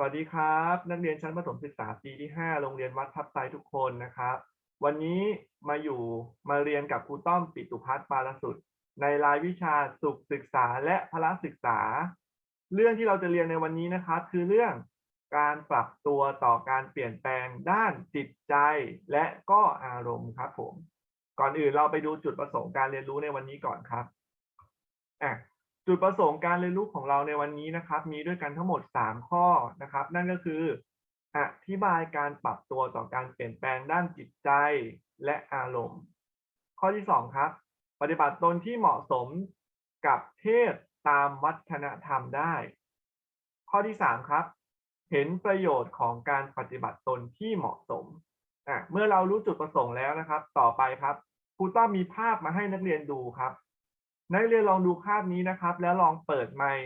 สวัสดีครับ นักเรียนชั้นประถมศึกษาปีที่ 5 โรงเรียนวัดทับไซทุกคนนะครับ วันนี้มาอยู่มาเรียนกับครูต้อมปิตุพัฒน์ปารสุด ในรายวิชาสุขศึกษาและพละศึกษา เรื่องที่เราจะเรียนในวันนี้นะครับ คือเรื่องการปรับตัวต่อการเปลี่ยนแปลงด้านจิตใจและก็อารมณ์ครับผม ก่อนอื่นเราไปดูจุดประสงค์การเรียนรู้ในวันนี้ก่อนครับอะ จุดประสงค์การเรียนรู้ของเราในวันนี้นะครับ มีด้วยกันทั้งหมด 3 ข้อนะครับ นั่นก็คือ อธิบายการปรับตัวต่อการเปลี่ยนแปลงด้านจิตใจและอารมณ์ ข้อที่ 2 ครับ ปฏิบัติตนที่เหมาะสมกับเพศตามวัฒนธรรมได้ ข้อที่ 3 ครับ เห็นประโยชน์ของการปฏิบัติตนที่เหมาะสมะเมื่อเรารู้จุดประสงค์แล้วนะครับ ต่อไปครับครูต้อมมีภาพมาให้นักเรียนดูครับ นักเรียนลองดูภาพนี้นะครับ แล้วลองเปิดไมค์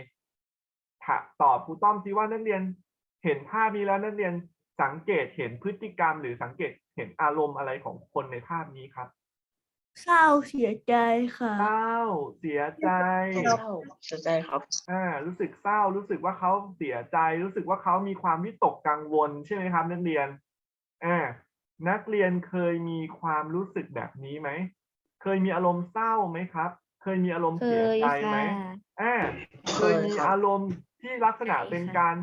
ถะตอบครูต้อมซิว่านักเรียนเห็นภาพนี้แล้วนักเรียนสังเกตเห็นพฤติกรรม หรือสังเกตเห็นอารมณ์อะไรของคนในภาพนี้ครับเศร้าเสียใจค่ะเศร้าเสียใจเศร้าเสียใจครับอ่ารู้สึกเศร้ารู้สึกว่าเขาเสียใจ รู้สึกว่าเขามีความวิตกกังวลใช่ไหมครับนักเรียนอ่านักเรียนเคยมีความรู้สึกแบบนี้ไหมเคยมีอารมณ์เศร้าไหมครับ เคยมีอารมณ์เคเสียยใจค่ะไหมอ่าเคยมีเคยครับอารมณ์ที่ลักษณะเคยเป็นค่ะการ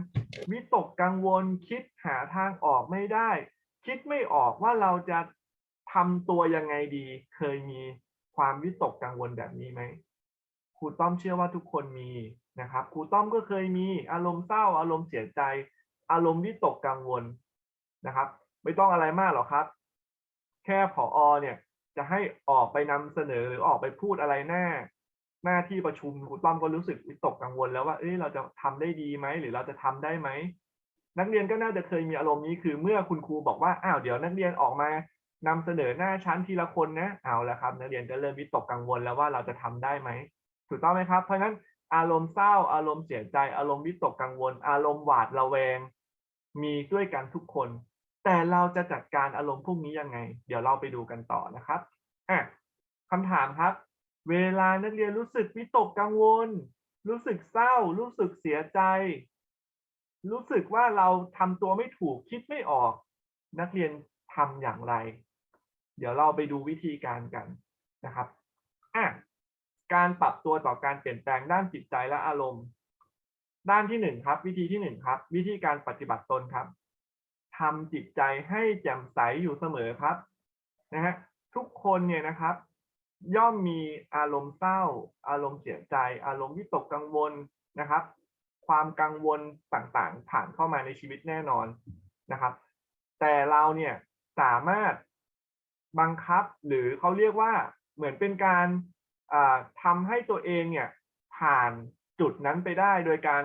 วิตกกังวลคิดหาทางออกไม่ได้ คิดไม่ออกว่าเราจะทำตัวยังไงดี เคยมีความวิตกกังวลแบบนี้ไหมครูต้อมเชื่อว่าทุกคนมีนะครับครูต้อมก็เคยมีอารมณ์เศร้า อารมณ์เสียใจ อารมณ์วิตกกังวลนะครับ ไม่ต้องอะไรมากหรอกครับ แค่ผอเนี่ย จะให้ออกไปนำเสนอหรือออกไปพูดอะไรหน้า หน้าที่ประชุมครูต้อมก็รู้สึกวิตกกังวลแล้วว่าเอ้ยเราจะทำได้ดีไหมหรือเราจะทำได้ไหมนักเรียนก็น่าจะเคยมีอารมณ์นี้คือเมื่อคุณครูบอกว่าอ้าวเดี๋ยวนักเรียนออกมานำเสนอหน้าชั้นทีละคนนะเอาละครับ นักเรียนก็เริ่มวิตกกังวลแล้วว่าเราจะทำได้ไหมถูกต้องไหมครับเพราะฉะนั้นอารมณ์เศร้าอารมณ์เสียใจ อารมณ์วิตกกังวล อารมณ์หวาดระแวง มีด้วยกันทุกคน แต่เราจะจัดการอารมณ์พวกนี้ยังไง เดี๋ยวเราไปดูกันต่อนะครับอะคำถามครับ เวลานักเรียนรู้สึกวิตกกังวล รู้สึกเศร้า รู้สึกเสียใจ รู้สึกว่าเราทำตัวไม่ถูกคิดไม่ออก นักเรียนทำอย่างไร เดี๋ยวเราไปดูวิธีการกันนะครับอะการปรับตัวต่อการเปลี่ยนแปลงด้านจิตใจและอารมณ์ ด้านที่หนึ่งครับ วิธีที่หนึ่งครับ วิธีการปฏิบัติตนครับ ทำจิตใจให้แจ่มใสอยู่เสมอครับนะฮะทุกคนเนี่ยนะครับ ย่อมมีอารมณ์เศร้า อารมณ์เสียใจ อารมณ์วิตกกังวลนะครับ ความกังวลต่างๆ ผ่านเข้ามาในชีวิตแน่นอนนะครับ แต่เราเนี่ยสามารถบังคับหรือเขาเรียกว่าเหมือนเป็นการอ่าทำให้ตัวเองเนี่ยผ่านจุดนั้นไปได้ โดยการ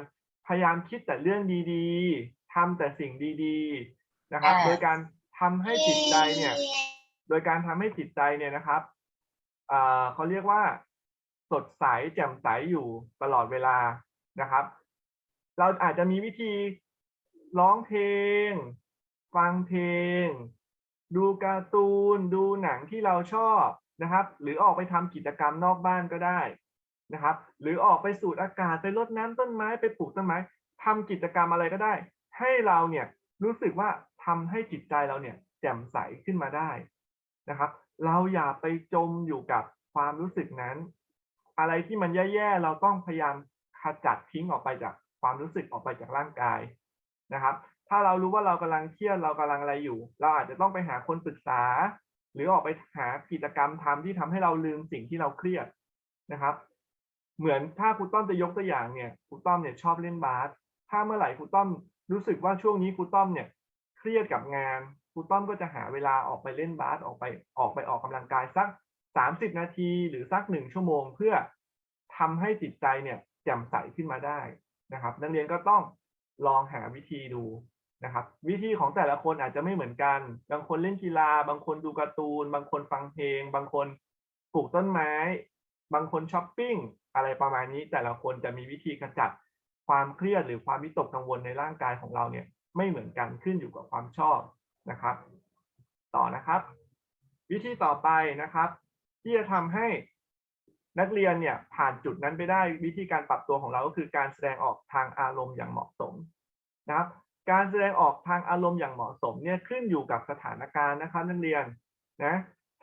พยายามคิดแต่เรื่องดีๆทำแต่สิ่งดีๆ นะครับอ่าโดยการทำให้จิตใจเนี่ย โดยการทำให้จิตใจเนี่ยนะครับอ่าเขาเรียกว่า สดใสแจ่มใสอยู่ตลอดเวลานะครับ เราอาจจะมีวิธีร้องเพลง ฟังเพลง ดูการ์ตูน ดูหนังที่เราชอบนะครับ หรือออกไปทำกิจกรรมนอกบ้านก็ได้นะครับ หรือออกไปสูดอากาศไปรดน้ำต้นไม้ไปปลูกต้นไม้ทำกิจกรรมอะไรก็ได้ ให้เราเนี่ยรู้สึกว่า ทำให้จิตใจเราเนี่ยแจ่มใสขึ้นมาได้นะครับ เราอย่าไปจมอยู่กับความรู้สึกนั้น อะไรที่มันแย่ๆเราต้องพยายามขจัดทิ้งออกไปจากความรู้สึกออกไปจากร่างกายนะครับ ถ้าเรารู้ว่าเรากำลังเครียดเรากำลังอะไรอยู่ เราอาจจะต้องไปหาคนปรึกษา หรือออกไปหากิจกรรมทำที่ทำให้เราลืมสิ่งที่เราเครียดนะครับ เหมือนถ้าครูต้อมจะยกตัวอย่างเนี่ยครูต้อมเนี่ยชอบเล่นบาสถ้าเมื่อไหร่ครูต้อมรู้สึกว่าช่วงนี้ครูต้อมเนี่ย รียดกับงานครูต้อมก็จะหาเวลาออกไปเล่นบาสออกไปออกไปออกกำลังกายสักสามสิบนาทีหรือสักหนึ่งชั่วโมง เพื่อทำให้จิตใจเนี่ยแจ่มใสขึ้นมาได้นะครับ นักเรียนก็ต้องลองหาวิธีดูนะครับ วิธีของแต่ละคนอาจจะไม่เหมือนกัน บางคนเล่นกีฬา บางคนดูการ์ตูน บางคนฟังเพลง บางคนปลูกต้นไม้ บางคนช้อปปิ้งอะไรประมาณนี้แต่ละคนจะมีวิธีขจัดความเครียดหรือความวิตกกังวลในร่างกายของเราเนี่ย ไม่เหมือนกันขึ้นอยู่กับความชอบนะครับ ต่อนะครับ วิธีต่อไปนะครับ ที่จะทำให้นักเรียนเนี่ยผ่านจุดนั้นไปได้วิธีการปรับตัวของเราก็คือการแสดงออกทางอารมณ์อย่างเหมาะสมนะครับ การแสดงออกทางอารมณ์อย่างเหมาะสมเนี่ยขึ้นอยู่กับสถานการณ์นะครับ นักเรียนนะ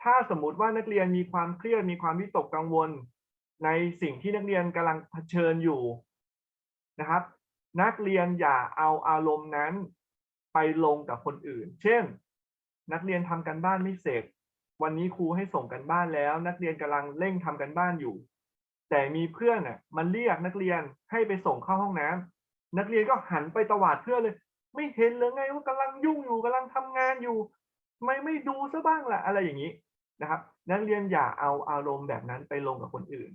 ถ้าสมมุติว่านักเรียนมีความเครียดมีความวิตกกังวล ในสิ่งที่นักเรียนกำลังเผชิญอยู่นะครับ นักเรียนอย่าเอาอารมณ์นั้นไปลงกับคนอื่น เช่น นักเรียนทำกันบ้านไม่เสร็จ วันนี้ครูให้ส่งกันบ้านแล้ว นักเรียนกำลังเร่งทำกันบ้านอยู่ แต่มีเพื่อนน่ะมันเรียกนักเรียนให้ไปส่งเข้าห้องน้ำนักเรียนก็หันไปตวาดเพื่อนเลย ไม่เห็นเลยไงว่ากำลังยุ่งอยู่กำลังทำงานอยู่ทำไม่ไม่ดูซะบ้างล่ะอะไรอย่างนี้นะครับ นักเรียนอย่าเอาอารมณ์แบบนั้นไปลงกับคนอื่น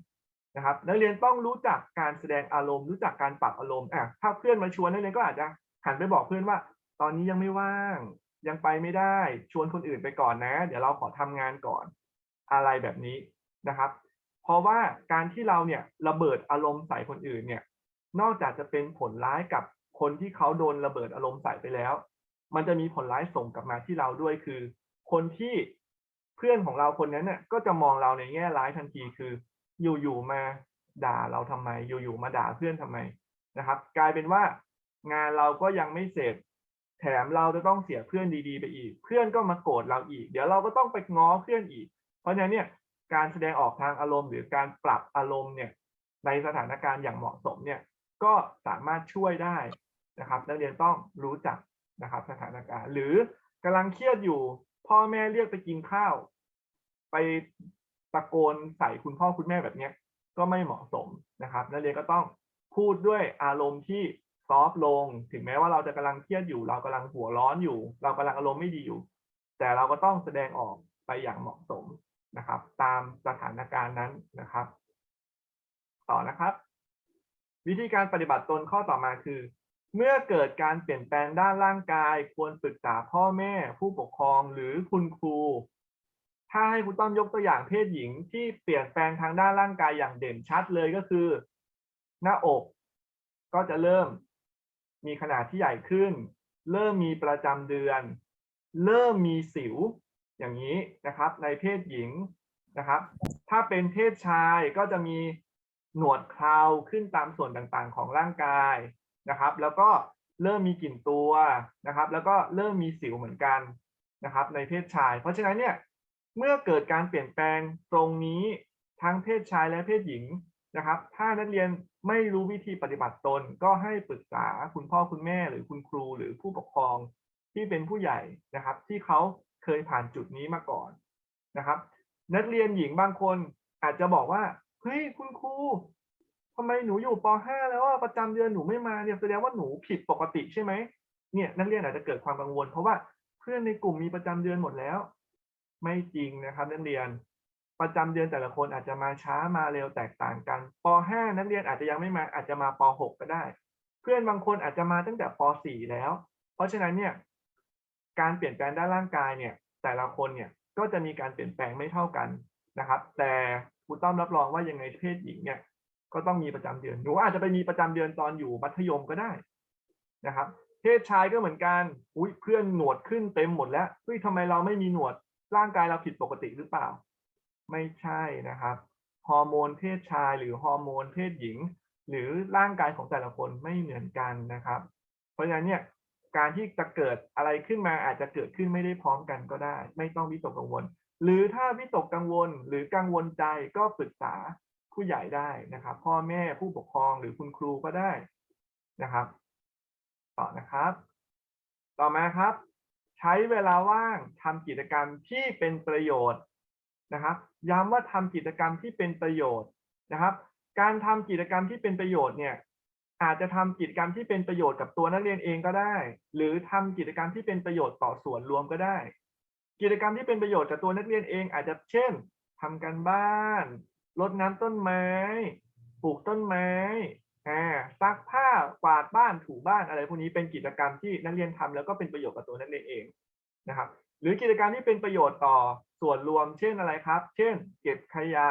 นะครับนักเรียนต้องรู้จักการแสดงอารมณ์ รู้จักการปรับอารมณ์อะถ้าเพื่อนมาชวนนักเรียนก็อาจจะหันไปบอกเพื่อนว่า ตอนนี้ยังไม่ว่าง ยังไปไม่ได้ ชวนคนอื่นไปก่อนนะ เดี๋ยวเราขอทำงานก่อน อะไรแบบนี้นะครับ เพราะว่าการที่เราเนี่ยระเบิดอารมณ์ใส่คนอื่นเนี่ย นอกจากจะเป็นผลร้ายกับคนที่เขาโดนระเบิดอารมณ์ใส่ไปแล้ว มันจะมีผลร้ายส่งกลับมาที่เราด้วยคือ คนที่เพื่อนของเราคนนั้นเนี่ยก็จะมองเราในแง่ร้ายทันทีคือ อยู่ๆมาด่าเราทำไม อยู่ๆมาด่าเพื่อนทำไมนะครับ กลายเป็นว่างานเราก็ยังไม่เสร็จ แถมเราจะต้องเสียเพื่อนดีๆ ไปอีก เพื่อนก็มาโกรธเราอีก เดี๋ยวเราก็ต้องไปง้อเพื่อนอีก เพราะฉะนั้นเนี่ยการแสดงออกทางอารมณ์หรือการปรับอารมณ์เนี่ยในสถานการณ์อย่างเหมาะสมเนี่ยก็สามารถช่วยได้นะครับนักเรียนต้องรู้จักนะครับสถานการณ์ หรือกำลังเครียดอยู่ พ่อแม่เรียกไปกินข้าว ไป ตะโกนใส่คุณพ่อคุณแม่แบบเนี้ยก็ไม่เหมาะสมนะครับ นักเรียนก็ต้องพูดด้วยอารมณ์ที่ซอฟลง ถึงแม้ว่าเราจะกำลังเครียดอยู่ เรากำลังหัวร้อนอยู่ เรากำลังอารมณ์ไม่ดีอยู่ แต่เราก็ต้องแสดงออกไปอย่างเหมาะสมนะครับ ตามสถานการณ์นั้นนะครับ ต่อนะครับ วิธีการปฏิบัติตนข้อต่อมาคือ เมื่อเกิดการเปลี่ยนแปลงด้านร่างกาย ควรปรึกษาพ่อแม่ ผู้ปกครองหรือคุณครู ถ้าให้คุณต้อมยกตัวอย่างเพศหญิงที่เปลี่ยนแปลงทางด้านร่างกายอย่างเด่นชัดเลยก็คือ หน้าอก ก็จะเริ่มมีขนาดที่ใหญ่ขึ้น เริ่มมีประจำเดือน เริ่มมีสิวอย่างนี้นะครับ ในเพศหญิงนะครับ ถ้าเป็นเพศชายก็จะมีหนวดเคราขึ้นตามส่วนต่างๆ ของร่างกายนะครับ แล้วก็เริ่มมีกลิ่นตัวนะครับ แล้วก็เริ่มมีสิวเหมือนกันนะครับ ในเพศชาย เพราะฉะนั้นเนี่ย เมื่อเกิดการเปลี่ยนแปลงตรงนี้ทั้งเพศชายและเพศหญิงนะครับ ถ้านักเรียนไม่รู้วิธีปฏิบัติตน ก็ให้ปรึกษาคุณพ่อคุณแม่หรือคุณครูหรือผู้ปกครองที่เป็นผู้ใหญ่นะครับ ที่เขาเคยผ่านจุดนี้มาก่อนนะครับ นักเรียนหญิงบางคนอาจจะบอกว่าเฮ้ยคุณครูทำไมหนูอยู่ป .5 แล้วประจำเดือนหนูไม่มาเนี่ยแสดงว่าหนูผิดปกติใช่ไหมเนี่ยนักเรียนอาจจะเกิดความกังวล เพราะว่าเพื่อนในกลุ่มมีประจำเดือนหมดแล้ว ไม่จริงนะครับนักเรียน ประจำเดือนแต่ละคนอาจจะมาช้ามาเร็วแตกต่างกันป .5 นักเรียนอาจจะยังไม่มาอาจจะมาป .6 ก็ได้ เพื่อนบางคนอาจจะมาตั้งแต่ป .4 แล้ว เพราะฉะนั้นเนี่ยการเปลี่ยนแปลงด้านร่างกายเนี่ยแต่ละคนเนี่ยก็จะมีการเปลี่ยนแปลงไม่เท่ากันนะครับ แต่ครูต้อมรับรองว่ายังไงเพศหญิงเนี่ยก็ต้องมีประจำเดือนหนูอาจจะไปมีประจำเดือนตอนอยู่มัธยมก็ได้นะครับ เพศชายก็เหมือนกัน อุ้ยเพื่อนหนวดขึ้นเต็มหมดแล้วเฮ้ยทำไมเราไม่มีหนวด ร่างกายเราผิดปกติหรือเปล่า ไม่ใช่นะครับ ฮอร์โมนเพศชายหรือฮอร์โมนเพศหญิง หรือร่างกายของแต่ละคนไม่เหมือนกันนะครับ เพราะฉะนั้นเนี่ยการที่จะเกิดอะไรขึ้นมาอาจจะเกิดขึ้นไม่ได้พร้อมกันก็ได้ ไม่ต้องวิตกกังวล หรือถ้าวิตกกังวลหรือกังวลใจก็ปรึกษาผู้ใหญ่ได้นะครับ พ่อแม่ผู้ปกครองหรือคุณครูก็ได้นะครับ ต่อนะครับ ต่อมาครับ ใช้เวลาว่างทำกิจกรรมที่เป็นประโยชน์นะครับ ย้ำว่าทำกิจกรรมที่เป็นประโยชน์นะครับ การทำกิจกรรมที่เป็นประโยชน์เนี่ยอาจจะทำกิจกรรมที่เป็นประโยชน์กับตัวนักเรียนเองก็ได้ หรือทำกิจกรรมที่เป็นประโยชน์ต่อส่วนรวมก็ได้ กิจกรรมที่เป็นประโยชน์กับตัวนักเรียนเอง อาจจะเช่นทำการบ้านรดน้ำต้นไม้ ปลูกต้นไม้ อ่าซักผ้ากวาดบ้านถูบ้านอะไรพวกนี้เป็นกิจกรรมที่นักเรียนทำแล้วก็เป็นประโยชน์กับตัวนักเรียนเองนะครับ หรือกิจกรรมที่เป็นประโยชน์ต่อส่วนรวม เช่นอะไรครับ เช่น เก็บขยะ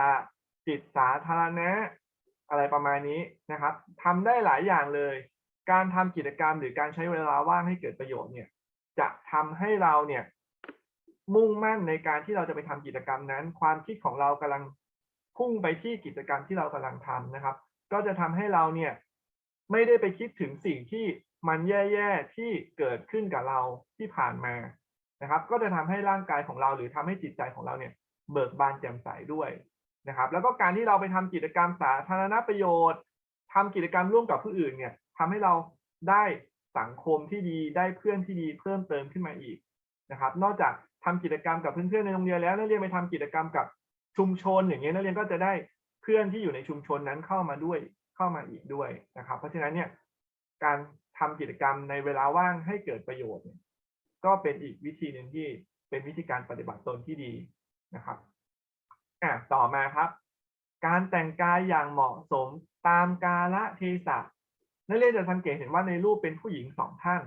จิตสาธารณะอะไรประมาณนี้นะครับทำได้หลายอย่างเลย การทำกิจกรรมหรือการใช้เวลาว่างให้เกิดประโยชน์เนี่ยจะทำให้เราเนี่ยมุ่งมั่นในการที่เราจะไปทำกิจกรรมนั้น ความคิดของเรากำลังพุ่งไปที่กิจกรรมที่เรากำลังทำนะครับ ก็จะทำให้เราเนี่ยไม่ได้ไปคิดถึงสิ่งที่มันแย่ๆที่เกิดขึ้นกับเราที่ผ่านมานะครับ ก็จะทำให้ร่างกายของเราหรือทำให้จิตใจของเราเนี่ยเบิกบานแจ่มใสด้วยนะครับ แล้วก็การที่เราไปทำกิจกรรมสาธารณประโยชน์ทำกิจกรรมร่วมกับผู้อื่นเนี่ยทำให้เราได้สังคมที่ดีได้เพื่อนที่ดีเพิ่มเติมขึ้นมาอีกนะครับ นอกจากทำกิจกรรมกับเพื่อนๆในโรงเรียนแล้วนักเรียนไปทำกิจกรรมกับชุมชนอย่างเงี้ยนักเรียนก็จะได้ พื่อนที่อยู่ในชุมชนนั้นเข้ามาด้วยเข้ามาอีกด้วยนะครับ เพราะฉะนั้นเนี่ยการทำกิจกรรมในเวลาว่างให้เกิดประโยชน์ ก็เป็นอีกวิธีหนึ่งที่เป็นวิธีการปฏิบัติตนที่ดีนะครับอะต่อมาครับ การแต่งกายอย่างเหมาะสมตามกาละเทศะนักเรียนจะสังเกตเห็นว่าในรูปเป็นผู้หญิงสองท่าน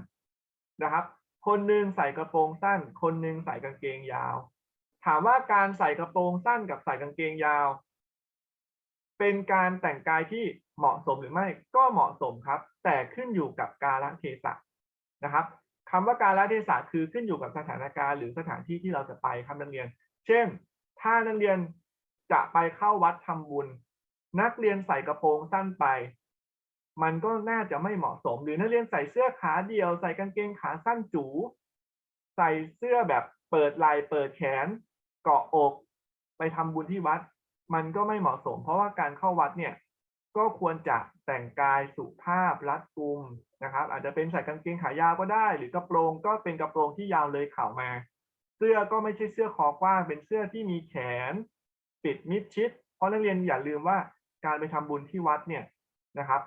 นะครับ คนหนึ่งใส่กระโปรงสั้น คนหนึ่งใส่กางเกงยาว ถามว่าการใส่กระโปรงสั้นกับใส่กางเกงยาว เป็นการแต่งกายที่เหมาะสมหรือไม่ก็เหมาะสมครับ แต่ขึ้นอยู่กับกาลเทศะนะครับคำว่ากาลเทศะคือขึ้นอยู่กับสถานการณ์หรือสถานที่ที่เราจะไปครับนักเรียน เช่น ถ้านักเรียนจะไปเข้าวัดทำบุญ นักเรียนใส่กระโปรงสั้นไป มันก็น่าจะไม่เหมาะสม หรือนักเรียนใส่เสื้อขาเดียว ใส่กางเกงขาสั้นจูใส่เสื้อแบบเปิดไหล่เปิดแขน เกาะอก ไปทำบุญที่วัด มันก็ไม่เหมาะสม เพราะว่าการเข้าวัดเนี่ยก็ควรจะแต่งกายสุภาพรัดกุมนะครับ อาจจะเป็นใส่กางเกงขายาวก็ได้ หรือกระโปรงก็เป็นกระโปรงที่ยาวเลยเข่ามา เสื้อก็ไม่ใช่เสื้อคอกว้าง เป็นเสื้อที่มีแขน ปิดมิดชิด เพราะนักเรียนอย่าลืมว่าการไปทำบุญที่วัดเนี่ยนะครับ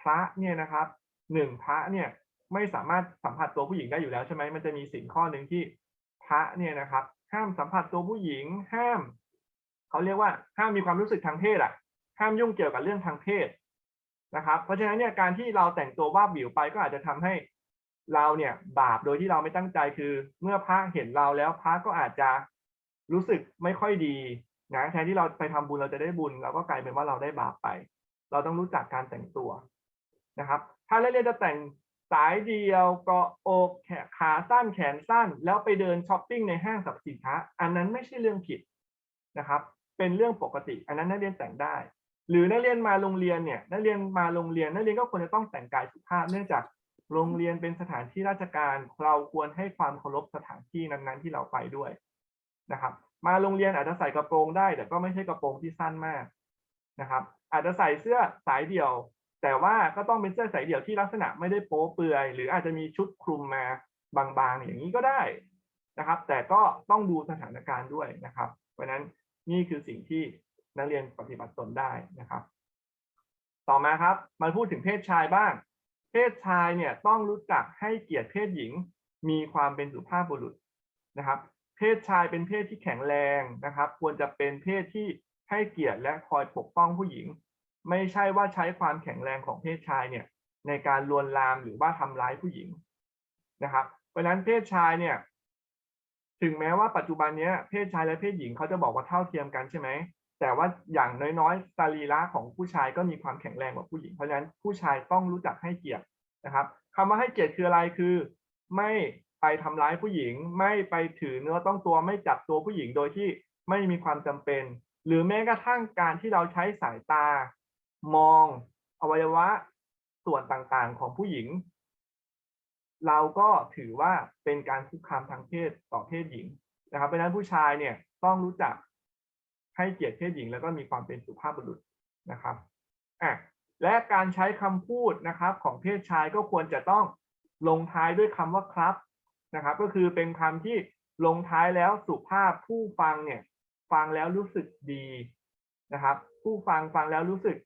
พระเนี่ยนะครับหนึ่งพระเนี่ยไม่สามารถสัมผัสตัวผู้หญิงได้อยู่แล้วใช่ไหมมันจะมีสิ่งข้อหนึ่งที่พระเนี่ยนะครับ ห้ามสัมผัสตัวผู้หญิง ห้าม เขาเรียกว่าห้ามมีความรู้สึกทางเพศอะ ห้ามยุ่งเกี่ยวกับเรื่องทางเพศนะครับ เพราะฉะนั้นเนี่ยการที่เราแต่งตัวว่าบิวไปก็อาจจะทำให้เราเนี่ยบาปโดยที่เราไม่ตั้งใจคือ เมื่อพระเห็นเราแล้วพระก็อาจจะรู้สึกไม่ค่อยดีนะแทนที่เราไปทำบุญเราจะได้บุญเราก็กลายเป็นว่าเราได้บาปไป เราต้องรู้จักการแต่งตัวนะครับ ถ้าเล่นๆจะแต่งสายเดียวเกาะอกแขขาสั้นแขนสั้น แล้วไปเดินช้อปปิ้งในห้างสรรพสินค้า อันนั้นไม่ใช่เรื่องผิดนะครับ เป็นเรื่องปกติ อันนั้นนักเรียนแต่งได้ หรือนักเรียนมาโรงเรียนเนี่ยนักเรียนมาโรงเรียนนักเรียนก็ควรจะต้องแต่งกายสุภาพเนื่องจากโรงเรียนเป็นสถานที่ราชการ เราควรให้ความเคารพสถานที่นั้นๆ ที่เราไปด้วยนะครับ มาโรงเรียนอาจจะใส่กระโปรงได้ แต่ก็ไม่ใช่กระโปรงที่สั้นมากนะครับ อาจจะใส่เสื้อสายเดี่ยว แต่ว่าก็ต้องเป็นเสื้อสายเดี่ยวที่ลักษณะไม่ได้โป๊เปลือย หรืออาจจะมีชุดคลุมมาบางๆอย่างนี้ก็ได้นะครับ แต่ก็ต้องดูสถานการณ์ด้วยนะครับ เพราะฉะนั้น นี่คือสิ่งที่นักเรียนปฏิบัติตนได้นะครับ ต่อมาครับมาพูดถึงเพศชายบ้าง เพศชายเนี่ยต้องรู้จักให้เกียรติเพศหญิง มีความเป็นสุภาพบุรุษนะครับ เพศชายเป็นเพศที่แข็งแรงนะครับ ควรจะเป็นเพศที่ให้เกียรติและคอยปกป้องผู้หญิง ไม่ใช่ว่าใช้ความแข็งแรงของเพศชายเนี่ยในการลวนลามหรือว่าทำร้ายผู้หญิงนะครับ เพราะฉะนั้นเพศชายเนี่ย ถึงแม้ว่าปัจจุบันเนี้ยเพศชายและเพศหญิงเขาจะบอกว่าเท่าเทียมกันใช่ไหมแต่ว่าอย่างน้อยๆสรีระของผู้ชายก็มีความแข็งแรงกว่าผู้หญิงเพราะฉะนั้นผู้ชายต้องรู้จักให้เกียรตินะครับคำว่าให้เกียรติคืออะไรคือ ไม่ไปทำร้ายผู้หญิง ไม่ไปถือเนื้อต้องตัวไม่จับตัวผู้หญิงโดยที่ไม่มีความจำเป็น หรือแม้กระทั่งการที่เราใช้สายตา มอง อวัยวะส่วนต่างๆของผู้หญิง เราก็ถือว่าเป็นการคุกคามทางเพศต่อเพศหญิงนะครับเพราะนั้นผู้ชายเนี่ยต้องรู้จักให้เกียรติเพศหญิง แล้วก็มีความเป็นสุภาพบุรุษนะครับอะและการใช้คำพูดนะครับของเพศชายก็ควรจะต้องลงท้ายด้วยคำว่าครับนะครับ ก็คือเป็นคำที่ลงท้ายแล้วสุภาพผู้ฟังเนี่ยฟังแล้วรู้สึกดีนะครับ ผู้ฟังฟังแล้วรู้สึก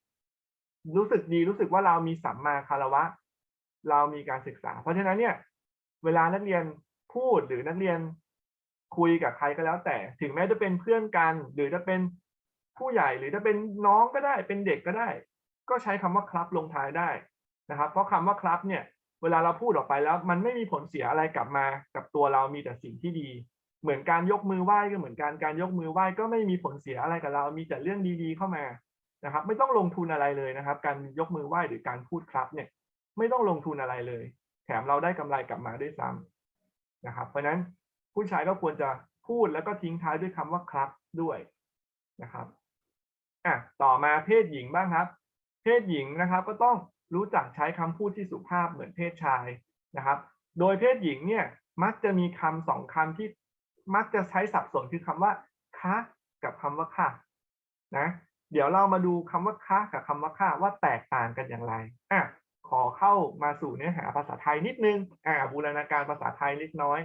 รู้สึกดีรู้สึกว่าเรามีสัมมาคารวะ เรามีการศึกษา เพราะฉะนั้นเนี่ย เวลานักเรียนพูดหรือนักเรียนคุยกับใครก็แล้ว แต่ถึงแม้จะเป็นเพื่อนกัน หรือจะเป็นผู้ใหญ่หรือจะเป็นน้องก็ได้ เป็นเด็กก็ได้ ก็ใช้คำว่าครับลงท้ายได้นะครับ เพราะคำว่าครับเนี่ย เวลาเราพูดออกไปแล้ว มันไม่มีผลเสียอะไรกลับมากับตัวเรามีแต่สิ่งที่ดี เหมือนการยกมือไหว้ก็เหมือนกันการยกมือไหว้ก็ไม่มีผลเสียอะไรกับเรา มีแต่เรื่องดีๆเข้ามานะครับ ไม่ต้องลงทุนอะไรเลยนะครับ การยกมือไหว้หรือการพูดครับเนี่ย ไม่ต้องลงทุนอะไรเลย แถมเราได้กำไรกลับมาด้วยซ้ำนะครับ เพราะฉะนั้นผู้ชายก็ควรจะพูดแล้วก็ทิ้งท้ายด้วยคำว่าครับด้วยนะครับอะต่อมาเพศหญิงบ้างครับ เพศหญิงนะครับก็ต้องรู้จักใช้คำพูดที่สุภาพเหมือนเพศชายนะครับ โดยเพศหญิงเนี่ยมักจะมีคำสองคำที่มักจะใช้สับสนคือคำว่าคะกับคำว่าค่ะนะเดี๋ยวเรามาดูคำว่าคะกับคำว่าค่ะว่าแตกต่างกันอย่างไรอะ ขอเข้ามาสู่เนื้อหาภาษาไทยนิดนึง อ่า บูรณาการภาษาไทยเล็กน้อย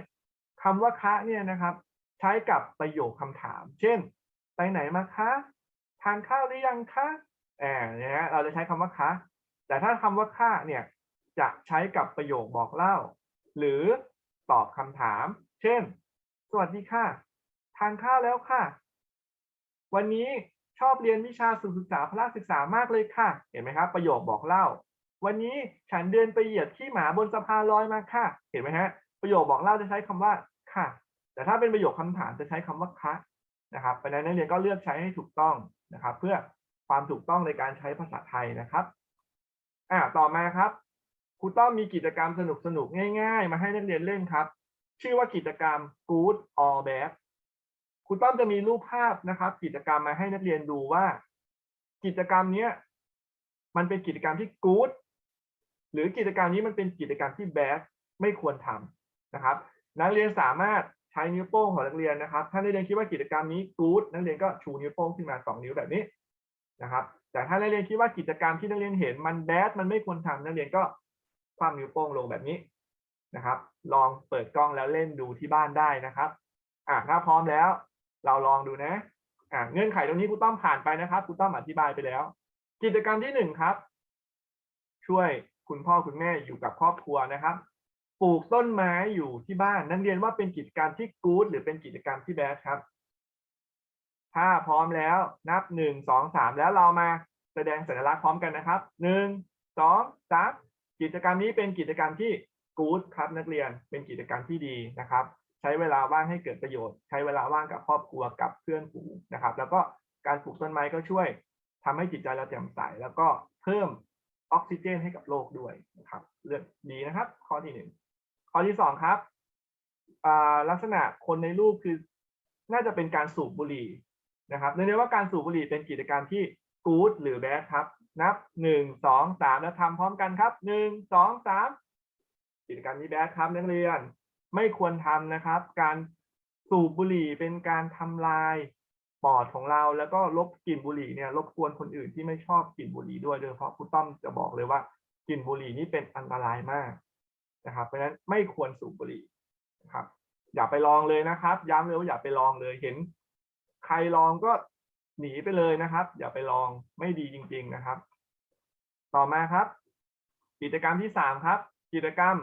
คำว่าคะเนี่ยนะครับ ใช้กับประโยคคำถาม เช่น ไปไหนมาคะ ทานข้าวหรือยังคะอ่าเนี่ยเราจะใช้คำว่าคะ แต่ถ้าคำว่าค่าเนี่ย จะใช้กับประโยคบอกเล่า หรือตอบคำถาม เช่น สวัสดีค่ะ ทานข้าวแล้วค่ะ วันนี้ชอบเรียนวิชาสุขศึกษาพละศึกษามากเลยค่ะ เห็นไหมครับ ประโยคบอกเล่า วันนี้ฉันเดินไปเหยียบขี้หมาบนสะพานลอยมาค่ะ เห็นไหมฮะ ประโยคบอกเล่าจะใช้คำว่าค่ะ แต่ถ้าเป็นประโยคคำถามจะใช้คำว่าคะนะครับเพราะนั้นนักเรียนก็เลือกใช้ให้ถูกต้องนะครับ เพื่อความถูกต้องในการใช้ภาษาไทยนะครับอ่าต่อมาครับครูต้อมมีกิจกรรมสนุกสนุกง่าย ๆ มาให้นักเรียนเล่นครับ ชื่อว่ากิจกรรม Good or Bad ครูต้อมจะมีรูปภาพนะครับ กิจกรรมมาให้นักเรียนดูว่า กิจกรรมเนี้ยมันเป็นกิจกรรมที่ good หรือกิจกรรมนี้มันเป็นกิจกรรมที่ bad ไม่ควรทำนะครับ นักเรียนสามารถใช้นิ้วโป้งของนักเรียนนะครับถ้านักเรียนคิดว่ากิจกรรมนี้ good นักเรียนก็ชูนิ้วโป้งขึ้นมาสองนิ้วแบบนี้นะครับ แต่ถ้านักเรียนคิดว่ากิจกรรมที่นักเรียนเห็นมัน bad มันไม่ควรทำนักเรียนก็คว่ำนิ้วโป้งลงแบบนี้นะครับ ลองเปิดกล้องแล้วเล่นดูที่บ้านได้นะครับอะถ้าพร้อมแล้ว เราลองดูนะอะเงื่อนไขตรงนี้ครูต้อมผ่านไปนะครับครูต้อมอธิบายไปแล้ว กิจกรรมที่หนึ่งครับ ช่วย คุณพ่อคุณแม่อยู่กับครอบครัวนะครับ ปลูกต้นไม้อยู่ที่บ้าน นักเรียนว่าเป็นกิจกรรมที่กู๊ดหรือเป็นกิจกรรมที่แบดครับ ถ้าพร้อมแล้วนับหนึ่งสองสามแล้วเรามาแสดงสัญลักษณ์พร้อมกันนะครับหนึ่งสองสามกิจกรรมนี้เป็นกิจกรรมที่กู๊ดครับนักเรียนเป็นกิจกรรมที่ดีนะครับ ใช้เวลาว่างให้เกิดประโยชน์ ใช้เวลาว่างกับครอบครัวกับเพื่อนฝูงนะครับ แล้วก็การปลูกต้นไม้ก็ช่วยทำให้จิตใจเราแจ่มใสแล้วก็เพิ่ม ออกซิเจนให้กับโลกด้วยนะครับเรื่องดีนะครับ ข้อที่หนึ่งข้อที่สองครับลักษณะคนในรูปคือน่าจะเป็นการสูบบุหรี่นะครับเนื่องจากว่าการสูบบุหรี่เป็นกิจกรรมที่กู๊ดหรือแบดครับ นับหนึ่งสองสามแล้วทำพร้อมกันครับหนึ่งสองสามกิจกรรมนี้แบดครับนักเรียนไม่ควรทำนะครับ การสูบบุหรี่เป็นการทำลาย ปอดของเราแล้วก็ลบกลิ่นบุหรี่เนี่ยรบกวนคนอื่นที่ไม่ชอบกลิ่นบุหรี่ด้วยโดยเฉพาะครูต้อมจะบอกเลยว่ากลิ่นบุหรี่นี่เป็นอันตรายมากนะครับ เพราะฉะนั้นไม่ควรสูบบุหรี่นะครับ อย่าไปลองเลยนะครับ ย้ำเลยว่าอย่าไปลองเลยเห็น ใครลองก็หนีไปเลยนะครับ อย่าไปลองไม่ดีจริง ๆนะครับ ต่อมาครับ กิจกรรมที่สามครับ กิจกรรม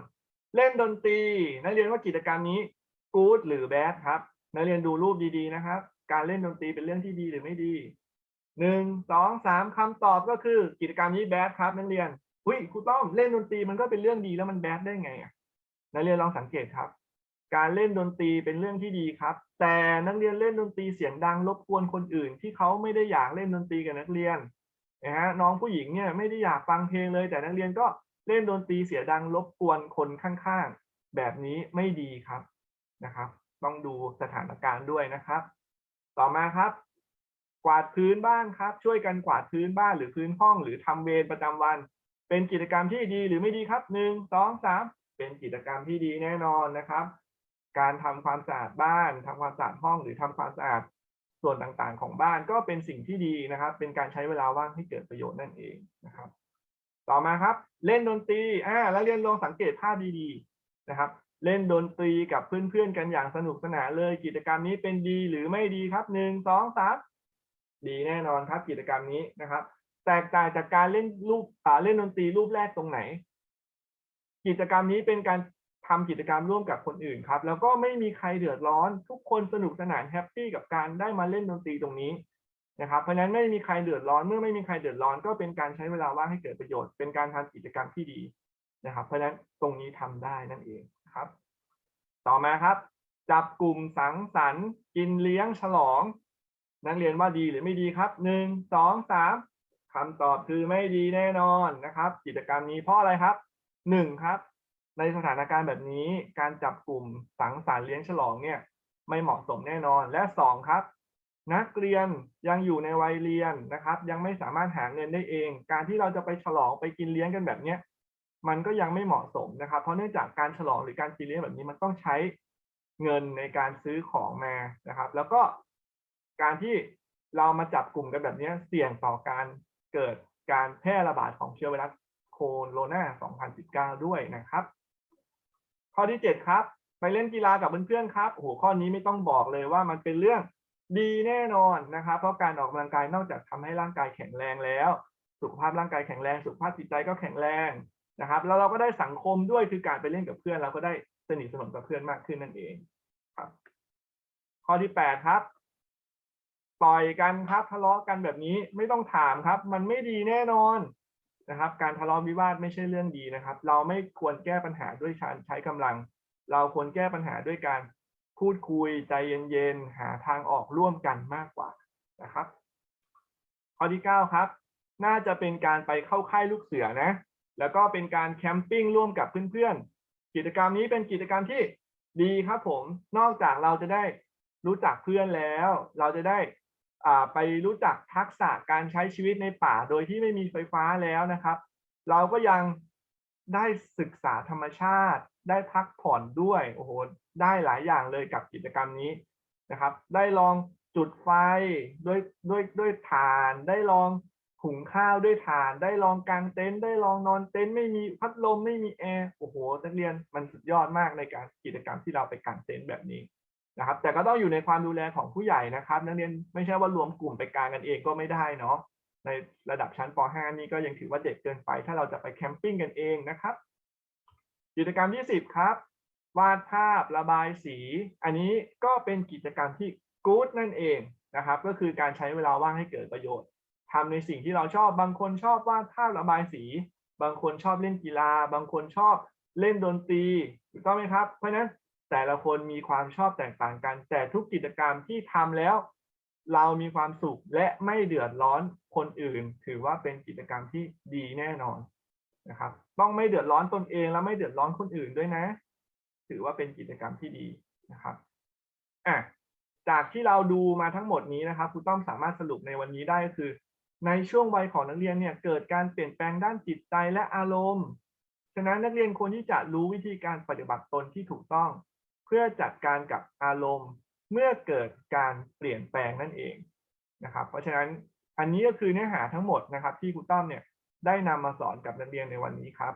เล่นดนตรี นักเรียนว่ากิจกรรมนี้ good หรือ bad ครับนักเรียนดูรูปดีๆนะครับ การเล่นดนตรีเป็นเรื่องที่ดีหรือไม่ดีหนึ่งสองสามคำตอบก็คือกิจกรรมนี้ bad ครับนักเรียนหุ้ยครูต้อมเล่นดนตรีมันก็เป็นเรื่องดีแล้วมัน bad ได้ไงอะนักเรียนลองสังเกตครับ การเล่นดนตรีเป็นเรื่องที่ดีครับ แต่นักเรียนเล่นดนตรีเสียงดังรบกวนคนอื่น ที่เขาไม่ได้อยากเล่นดนตรีกับนักเรียนนะฮะน้องผู้หญิงเนี่ยไม่ได้อยากฟังเพลงเลย แต่นักเรียนก็เล่นดนตรีเสียงดังรบกวนคนข้างๆ แบบนี้ไม่ดีครับนะครับ ต้องดูสถานการณ์ด้วยนะครับ ต่อมาครับ กวาดพื้นบ้านครับ ช่วยกันกวาดพื้นบ้านหรือพื้นห้อง หรือทำเวรประจำวัน เป็นกิจกรรมที่ดีหรือไม่ดีครับหนึ่งสองสามเป็นกิจกรรมที่ดีแน่นอนนะครับ การทำความสะอาดบ้านทำความสะอาดห้อง หรือทำความสะอาดส่วนต่างๆ ของบ้านก็เป็นสิ่งที่ดีนะครับ เป็นการใช้เวลาว่างให้เกิดประโยชน์นั่นเองนะครับ ต่อมาครับ เล่นดนตรีอ่าแล้วเรียนลองสังเกตภาพดีๆนะครับ เล่นดนตรีกับเพื่อนๆกันอย่างสนุกสนานเลย กิจกรรมนี้เป็นดีหรือไม่ดีครับหนึ่งสองสามดีแน่นอนครับกิจกรรมนี้นะครับ แตกต่างจากการเล่นรูปอ่าเล่นดนตรีรูปแรกตรงไหน กิจกรรมนี้เป็นการทำกิจกรรมร่วมกับคนอื่นครับ แล้วก็ไม่มีใครเดือดร้อน ทุกคนสนุกสนานแฮปปี้กับการได้มาเล่นดนตรีตรงนี้นะครับเพราะฉะนั้นไม่มีใครเดือดร้อนเมื่อไม่มีใครเดือดร้อน ก็เป็นการใช้เวลาว่างให้เกิดประโยชน์ เป็นการทำกิจกรรมที่ดีนะครับ เพราะฉะนั้นตรงนี้ทำได้นั่นเอง ครับ ต่อมาครับ จับกลุ่มสังสรรค์ กินเลี้ยงฉลอง นักเรียนว่าดีหรือไม่ดีครับหนึ่งสองสามคำตอบคือไม่ดีแน่นอนนะครับ กิจกรรมนี้เพราะอะไรครับหนึ่งครับ ในสถานการณ์แบบนี้การจับกลุ่มสังสรรค์เลี้ยงฉลองเนี่ย ไม่เหมาะสมแน่นอนและสองครับนักเรียนยังอยู่ในวัยเรียนนะครับ ยังไม่สามารถหาเงินได้เอง การที่เราจะไปฉลองไปกินเลี้ยงกันแบบเนี้ย มันก็ยังไม่เหมาะสมนะครับ เพราะเนื่องจากการฉลองหรือการกินเลี้ยงแบบนี้มันต้องใช้เงินในการซื้อของมานะครับ แล้วก็การที่เรามาจับกลุ่มกันแบบนี้เสี่ยงต่อการเกิดการแพร่ระบาดของเชื้อไวรัสโคโรนา2019 ด้วยนะครับ ข้อที่ 7 ครับ ไปเล่นกีฬากับเพื่อนๆครับโอ้โหข้อนี้ไม่ต้องบอกเลยว่ามันเป็นเรื่องดีแน่นอนนะครับ เพราะการออกกำลังกายนอกจากทำให้ร่างกายแข็งแรงแล้ว สุขภาพร่างกายแข็งแรง สุขภาพจิตใจก็แข็งแรง นะครับแล้วเราก็ได้สังคมด้วยคือการไปเล่นกับเพื่อน เราก็ได้สนิทสนมกับเพื่อนมากขึ้นนั่นเองครับ ข้อที่8ครับต่อยกันครับทะเลาะกันแบบนี้ไม่ต้องถามครับ มันไม่ดีแน่นอนนะครับ การทะเลาะวิวาทไม่ใช่เรื่องดีนะครับ เราไม่ควรแก้ปัญหาด้วยการใช้กำลัง เราควรแก้ปัญหาด้วยการพูดคุยใจเย็นๆหาทางออกร่วมกันมากกว่านะครับ ข้อที่ 9 ครับ น่าจะเป็นการไปเข้าค่ายลูกเสือนะ แล้วก็เป็นการแคมปิ้งร่วมกับเพื่อนๆ กิจกรรมนี้เป็นกิจกรรมที่ดีครับผม นอกจากเราจะได้รู้จักเพื่อนแล้ว เราจะได้ไปรู้จักทักษะการใช้ชีวิตในป่าโดยที่ไม่มีไฟฟ้าแล้วนะครับ เราก็ยังได้ศึกษาธรรมชาติ ได้พักผ่อนด้วยโอ้โหได้หลายอย่างเลยกับกิจกรรมนี้นะครับ ได้ลองจุดไฟด้วยด้วยด้วยถ่านได้ลอง หุงข้าวด้วยถ่านได้ลองกางเต็นท์ได้ลองนอนเต็นท์ไม่มีพัดลมไม่มีแอร์โอ้โหนักเรียนมันสุดยอดมากในการกิจกรรมที่เราไปกางเต็นท์แบบนี้นะครับ แต่ก็ต้องอยู่ในความดูแลของผู้ใหญ่นะครับ นักเรียนไม่ใช่ว่ารวมกลุ่มไปกางกันเองก็ไม่ได้เนาะในระดับชั้นป .5 นี่ก็ยังถือว่าเด็กเกินไป ถ้าเราจะไปแคมปิ้งกันเองนะครับ กิจกรรมที่ 10 ครับ วาดภาพระบายสี อันนี้ก็เป็นกิจกรรมที่กู๊ดนั่นเองนะครับ ก็คือการใช้เวลาว่างให้เกิดประโยชน์ ทำในสิ่งที่เราชอบ บางคนชอบวาดภาพระบายสี บางคนชอบเล่นกีฬา บางคนชอบเล่นดนตรีถูกต้องไหมครับ เพราะฉะนั้นแต่ละคนมีความชอบแตกต่างกัน แต่ทุกกิจกรรมที่ทำแล้ว เรามีความสุขและไม่เดือดร้อนคนอื่น ถือว่าเป็นกิจกรรมที่ดีแน่นอนนะครับ ต้องไม่เดือดร้อนตนเองและไม่เดือดร้อนคนอื่นด้วยนะ ถือว่าเป็นกิจกรรมที่ดีนะครับอะจากที่เราดูมาทั้งหมดนี้นะครับครูต้อมสามารถสรุปในวันนี้ได้ก็คือ ในช่วงวัยของนักเรียนเนี่ยเกิดการเปลี่ยนแปลงด้านจิตใจและอารมณ์ ฉะนั้นนักเรียนควรที่จะรู้วิธีการปฏิบัติตนที่ถูกต้อง เพื่อจัดการกับอารมณ์ เมื่อเกิดการเปลี่ยนแปลงนั่นเองนะครับ เพราะฉะนั้นอันนี้ก็คือเนื้อหาทั้งหมดนะครับ ที่ครูต้อมเนี่ยได้นำมาสอนกับนักเรียนในวันนี้ครับ